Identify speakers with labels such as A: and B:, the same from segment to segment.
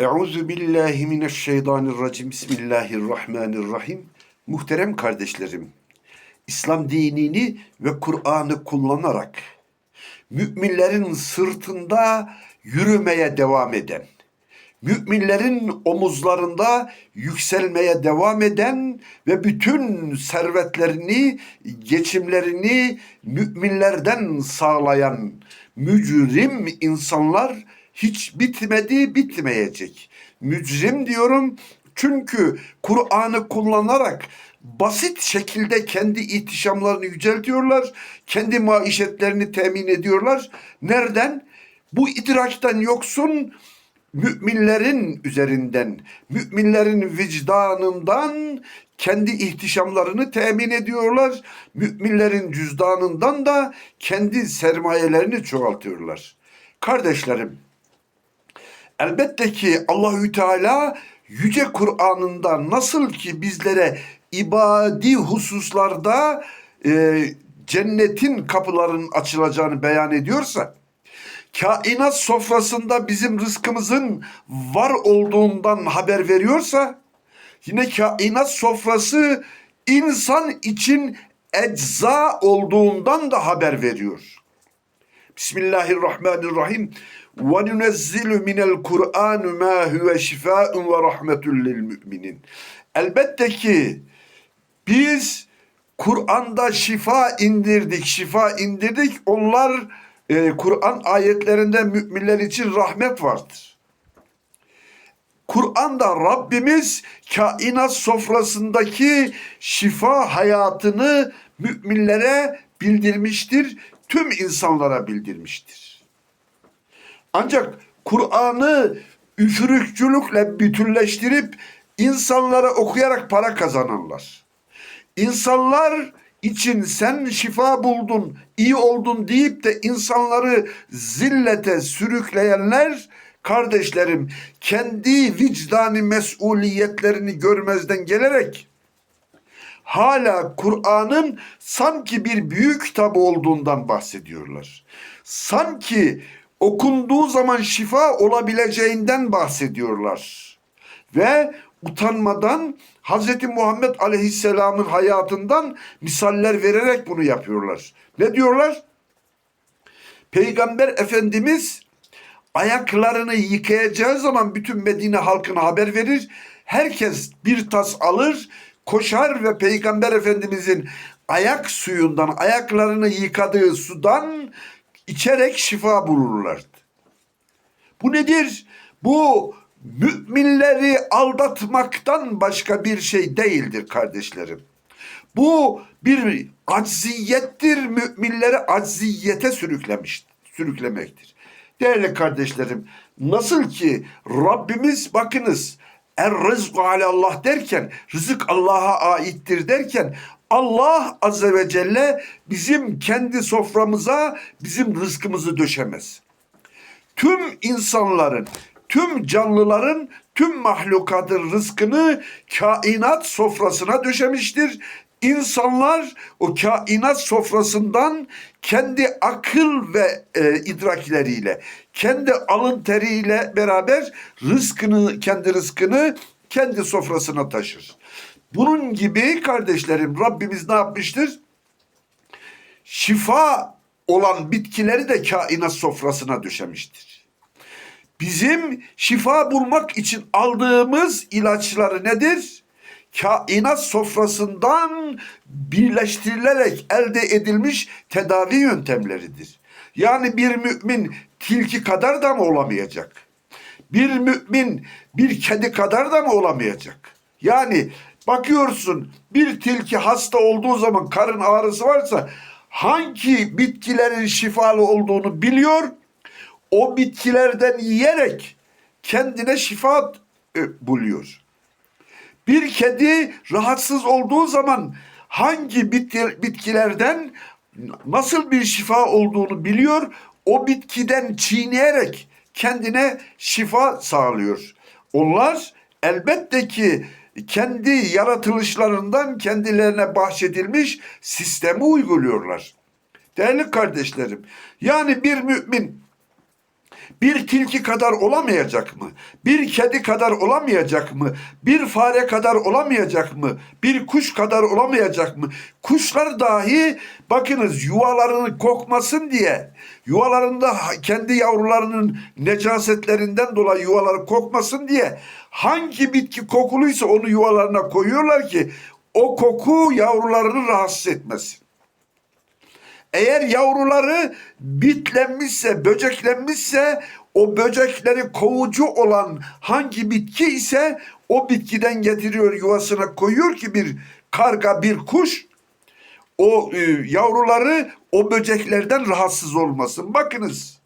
A: Euzu billahi mineşşeytanirracim. Bismillahirrahmanirrahim. Muhterem kardeşlerim, İslam dinini ve Kur'an'ı kullanarak müminlerin sırtında yürümeye devam eden, müminlerin omuzlarında yükselmeye devam eden ve bütün servetlerini, geçimlerini müminlerden sağlayan mücrim insanlar hiç bitmedi, bitmeyecek. Mücrim diyorum çünkü Kur'an'ı kullanarak basit şekilde kendi ihtişamlarını yüceltiyorlar, kendi maişetlerini temin ediyorlar. Nereden? Bu idraktan yoksun müminlerin üzerinden, müminlerin vicdanından kendi ihtişamlarını temin ediyorlar. Müminlerin cüzdanından da kendi sermayelerini çoğaltıyorlar. Kardeşlerim, elbette ki Allahü Teala yüce Kur'an'ında nasıl ki bizlere ibadi hususlarda e, cennetin kapılarının açılacağını beyan ediyorsa, kainat sofrasında bizim rızkımızın var olduğundan haber veriyorsa, yine kainat sofrası insan için ecza olduğundan da haber veriyor. Bismillahirrahmanirrahim. Ve nunezzilu minel Kur'an ma huve şifaun ve rahmetun lil müminin. Elbette ki biz Kur'an'da şifa indirdik, şifa indirdik. Onlar e, Kur'an ayetlerinde müminler için rahmet vardır. Kur'an'da Rabbimiz kainat sofrasındaki şifa hayatını müminlere bildirmiştir, tüm insanlara bildirmiştir. Ancak Kur'an'ı üfürükçülükle bütünleştirip insanlara okuyarak para kazananlar. İnsanlar için sen şifa buldun, iyi oldun deyip de insanları zillete sürükleyenler kardeşlerim kendi vicdani mesuliyetlerini görmezden gelerek hala Kur'an'ın sanki bir büyük kitap olduğundan bahsediyorlar. Sanki okunduğu zaman şifa olabileceğinden bahsediyorlar. Ve utanmadan Hz. Muhammed Aleyhisselam'ın hayatından misaller vererek bunu yapıyorlar. Ne diyorlar? Peygamber Efendimiz ayaklarını yıkayacağı zaman bütün Medine halkına haber verir. Herkes bir tas alır, koşar ve Peygamber Efendimizin ayak suyundan, ayaklarını yıkadığı sudan içerek şifa bulurlardı. Bu nedir? Bu müminleri aldatmaktan başka bir şey değildir kardeşlerim. Bu bir acziyettir, müminleri acziyete sürüklemiş, sürüklemektir. Değerli kardeşlerim, nasıl ki Rabbimiz bakınız er rızku Allah derken, rızık Allah'a aittir derken Allah azze ve celle bizim kendi soframıza bizim rızkımızı döşemez. Tüm insanların, tüm canlıların, tüm mahlukatın rızkını kainat sofrasına döşemiştir. İnsanlar o kainat sofrasından kendi akıl ve e, idrakleriyle, kendi alın teriyle beraber rızkını, kendi rızkını kendi sofrasına taşır. Bunun gibi kardeşlerim Rabbimiz ne yapmıştır? Şifa olan bitkileri de kainat sofrasına düşemiştir. Bizim şifa bulmak için aldığımız ilaçları nedir? Kainat sofrasından birleştirilerek elde edilmiş tedavi yöntemleridir. Yani bir mümin tilki kadar da mı olamayacak? Bir mümin bir kedi kadar da mı olamayacak? Yani bakıyorsun bir tilki hasta olduğu zaman karın ağrısı varsa hangi bitkilerin şifalı olduğunu biliyor. O bitkilerden yiyerek kendine şifa e, buluyor. Bir kedi rahatsız olduğu zaman hangi bitki, bitkilerden nasıl bir şifa olduğunu biliyor. O bitkiden çiğneyerek kendine şifa sağlıyor. Onlar elbette ki kendi yaratılışlarından kendilerine bahşedilmiş sistemi uyguluyorlar. Değerli kardeşlerim, yani bir mümin bir tilki kadar olamayacak mı? Bir kedi kadar olamayacak mı? Bir fare kadar olamayacak mı? Bir kuş kadar olamayacak mı? Kuşlar dahi bakınız yuvalarını kokmasın diye yuvalarında kendi yavrularının necasetlerinden dolayı yuvaları kokmasın diye hangi bitki kokuluysa onu yuvalarına koyuyorlar ki o koku yavrularını rahatsız etmesin. Eğer yavruları bitlenmişse, böceklenmişse o böcekleri kovucu olan hangi bitki ise o bitkiden getiriyor yuvasına koyuyor ki bir karga, bir kuş o e, yavruları o böceklerden rahatsız olmasın. Bakınız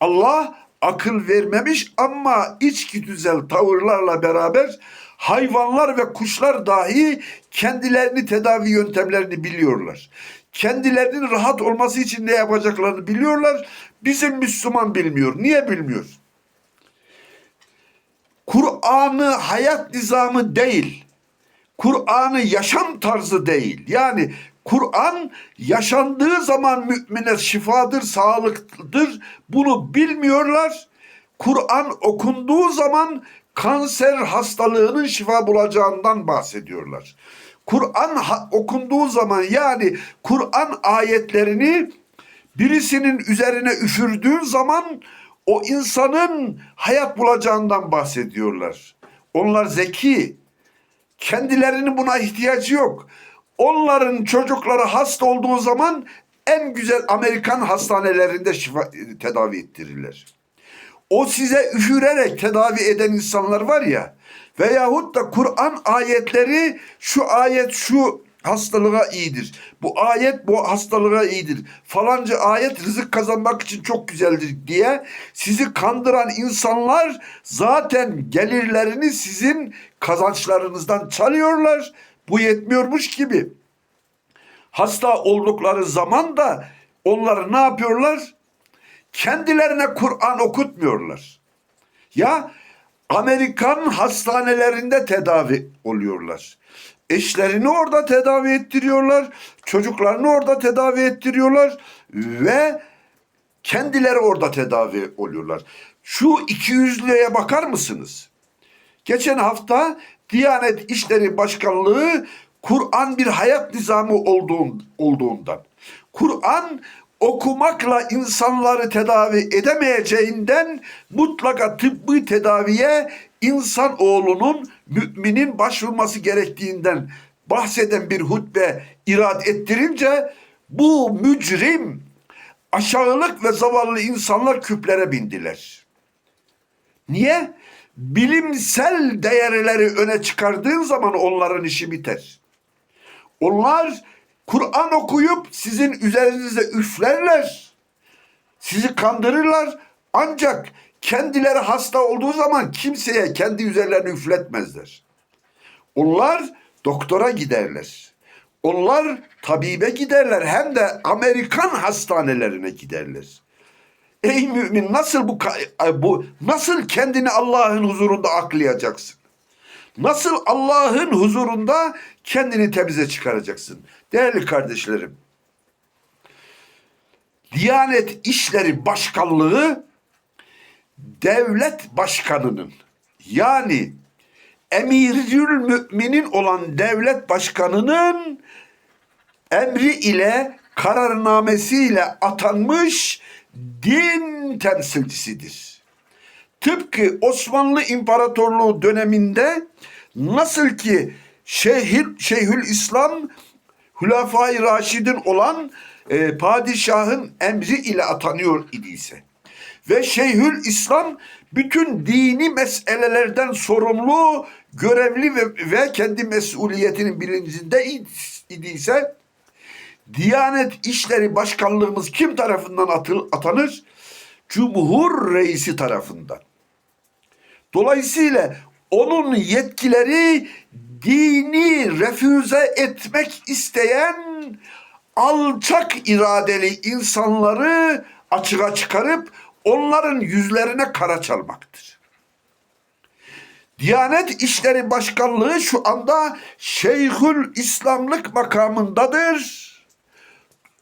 A: Allah akıl vermemiş ama içgüdüsel tavırlarla beraber hayvanlar ve kuşlar dahi kendilerini tedavi yöntemlerini biliyorlar. Kendilerinin rahat olması için ne yapacaklarını biliyorlar. Bizim Müslüman bilmiyor. Niye bilmiyor? Kur'an'ı hayat nizamı değil. Kur'an'ı yaşam tarzı değil. Yani Kur'an yaşandığı zaman mümine şifadır, sağlıktır. Bunu bilmiyorlar. Kur'an okunduğu zaman kanser hastalığının şifa bulacağından bahsediyorlar. Kur'an okunduğu zaman yani Kur'an ayetlerini birisinin üzerine üfürdüğün zaman o insanın hayat bulacağından bahsediyorlar. Onlar zeki. Kendilerinin buna ihtiyacı yok. Onların çocukları hasta olduğu zaman en güzel Amerikan hastanelerinde şifa, tedavi ettirirler. O size üfürerek tedavi eden insanlar var ya veyahut da Kur'an ayetleri şu ayet şu hastalığa iyidir. Bu ayet bu hastalığa iyidir. Falanca ayet rızık kazanmak için çok güzeldir diye sizi kandıran insanlar zaten gelirlerini sizin kazançlarınızdan çalıyorlar. Bu yetmiyormuş gibi. Hasta oldukları zaman da onları ne yapıyorlar? Kendilerine Kur'an okutmuyorlar. Ya Amerikan hastanelerinde tedavi oluyorlar. Eşlerini orada tedavi ettiriyorlar. Çocuklarını orada tedavi ettiriyorlar. Ve kendileri orada tedavi oluyorlar. Şu ikiyüzlüğe bakar mısınız? Geçen hafta Diyanet İşleri Başkanlığı Kur'an bir hayat nizamı olduğun, olduğundan, Kur'an okumakla insanları tedavi edemeyeceğinden mutlaka tıbbi tedaviye insan oğlunun müminin başvurması gerektiğinden bahseden bir hutbe irad ettirince bu mücrim aşağılık ve zavallı insanlar küplere bindiler. Niye? Bilimsel değerleri öne çıkardığın zaman onların işi biter. Onlar Kur'an okuyup sizin üzerinize üflerler. Sizi kandırırlar. Ancak kendileri hasta olduğu zaman kimseye kendi üzerlerini üfletmezler. Onlar doktora giderler. Onlar tabibe giderler hem de Amerikan hastanelerine giderler. Ey mümin nasıl bu bu nasıl kendini Allah'ın huzurunda aklayacaksın? Nasıl Allah'ın huzurunda kendini temize çıkaracaksın? Değerli kardeşlerim, Diyanet İşleri Başkanlığı devlet başkanının yani emirül müminin olan devlet başkanının emri ile kararnamesiyle atanmış din temsilcisidir. Tıpkı Osmanlı İmparatorluğu döneminde nasıl ki Şeyhül, Şeyhül İslam Hulafai Raşid'in olan e, padişahın emri ile atanıyor idiyse ve Şeyhül İslam bütün dini meselelerden sorumlu, görevli ve, ve kendi mesuliyetinin bilincinde idiyse Diyanet İşleri Başkanlığımız kim tarafından atıl, atanır? Cumhur Reisi tarafından. Dolayısıyla onun yetkileri dini refüze etmek isteyen alçak iradeli insanları açığa çıkarıp onların yüzlerine kara çalmaktır. Diyanet İşleri Başkanlığı şu anda Şeyhül İslamlık makamındadır.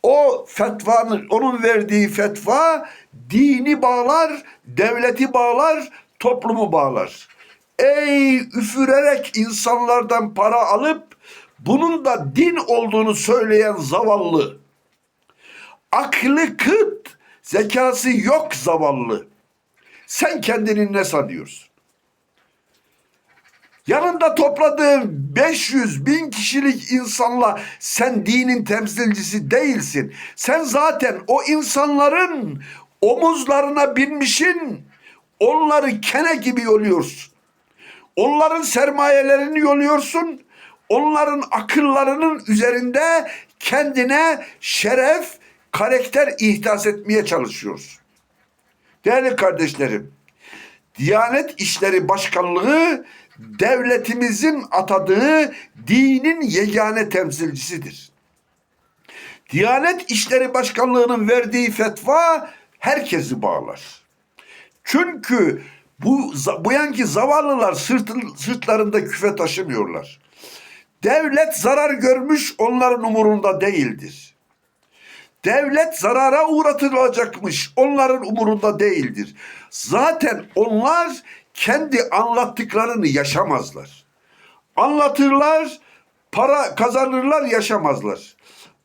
A: o fetvanın, onun verdiği fetva dini bağlar, devleti bağlar, toplumu bağlar. Ey üfürerek insanlardan para alıp bunun da din olduğunu söyleyen zavallı. Aklı kıt, zekası yok zavallı. Sen kendini ne sanıyorsun? Yanında topladığın 500 bin kişilik insanla sen dinin temsilcisi değilsin. Sen zaten o insanların omuzlarına binmişin, onları kene gibi yoluyorsun. Onların sermayelerini yoluyorsun. Onların akıllarının üzerinde kendine şeref, karakter ihdas etmeye çalışıyorsun. Değerli kardeşlerim, Diyanet İşleri Başkanlığı devletimizin atadığı dinin yegane temsilcisidir. Diyanet İşleri Başkanlığı'nın verdiği fetva herkesi bağlar. Çünkü bu, bu yanki zavallılar sırtın, sırtlarında küfe taşımıyorlar. Devlet zarar görmüş onların umurunda değildir. Devlet zarara uğratılacakmış onların umurunda değildir. Zaten onlar kendi anlattıklarını yaşamazlar. Anlatırlar, para kazanırlar, yaşamazlar.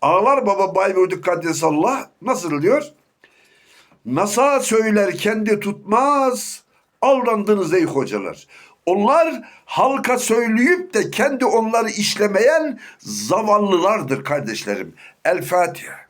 A: Ağlar Baba Bayburt Kaddesallah nasıl diyor? Nasa söyler kendi tutmaz, aldandınız ey hocalar. Onlar halka söyleyip de kendi onları işlemeyen zavallılardır kardeşlerim. El Fatiha.